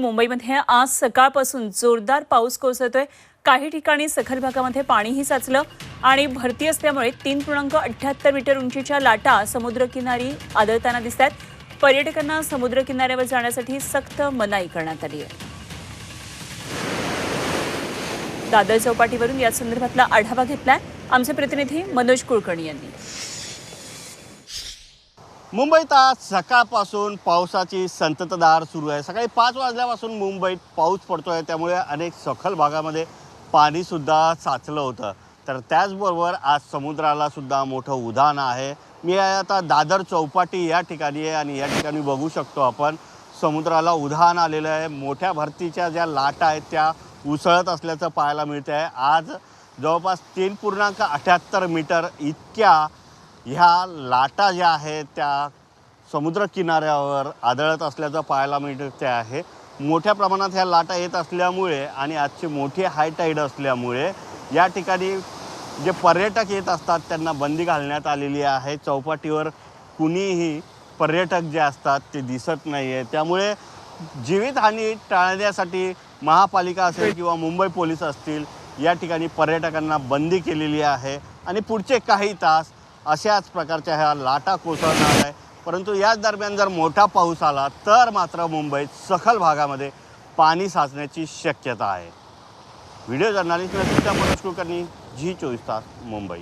मुंबईमध्ये आज सकाळपासून जोरदार पाऊस कोसळतोय. काही ठिकाणी सखल भागामध्ये पाणीही साचलं आणि भरती असल्यामुळे तीन पूर्णांक अठ्ठ्याहत्तर मीटर उंचीच्या लाटा समुद्रकिनारी आदळताना दिसत आहेत पर्यटकांना समुद्रकिनाऱ्यावर जाण्यासाठी सक्त मनाई करण्यात आली आहे. दादर चौपाटीवरून या संदर्भातला आढावा घेतलाय. आमचे प्रतिनिधी मनोज कुलकर्णी यांनी. मुंबईत आज सकाळपासून पावसाची संततधार सुरू आहे. सकाळी पाच वाजल्यापासून मुंबईत पाऊस पडतो आहे त्यामुळे अनेक सखल भागामध्ये पाणीसुद्धा साचलं होतं. तर त्याचबरोबर आज समुद्राला सुद्धा मोठं उधाण आहे. मी आता दादर चौपाटी या ठिकाणी आहे आणि या ठिकाणी बघू शकतो आपण समुद्राला उधाण आलेलं आहे. मोठ्या भरतीच्या ज्या लाटा आहेत त्या उसळत असल्याचं पाहायला मिळतं आहे आज जवळपास तीन पूर्णांक अठ्याहत्तर मीटर इतक्या ह्या लाटा ज्या आहेत त्या समुद्रकिनाऱ्यावर आदळत असल्याचं पाहायला मिळते आहे. मोठ्या प्रमाणात ह्या लाटा येत असल्यामुळे आणि आजची मोठी हाय टाईड असल्यामुळे या ठिकाणी जे पर्यटक येत असतात त्यांना बंदी घालण्यात आलेली आहे. चौपाटीवर कुणीही पर्यटक जे असतात ते दिसत नाही आहे त्यामुळे जीवितहानी टाळण्यासाठी महापालिका असेल किंवा मुंबई पोलीस असतील या ठिकाणी पर्यटकांना बंदी केलेली आहे. आणि पुढचे काही तास अशाच प्रकारच्या ह्या लाटा कोसळणार आहे. परंतु याच दरम्यान जर मोठा पाऊस आला तर मात्र मुंबईत सखल भागामध्ये पाणी साचण्याची शक्यता आहे. Video journalist Manoj Kulkarni Zee चोवीस तास मुंबई.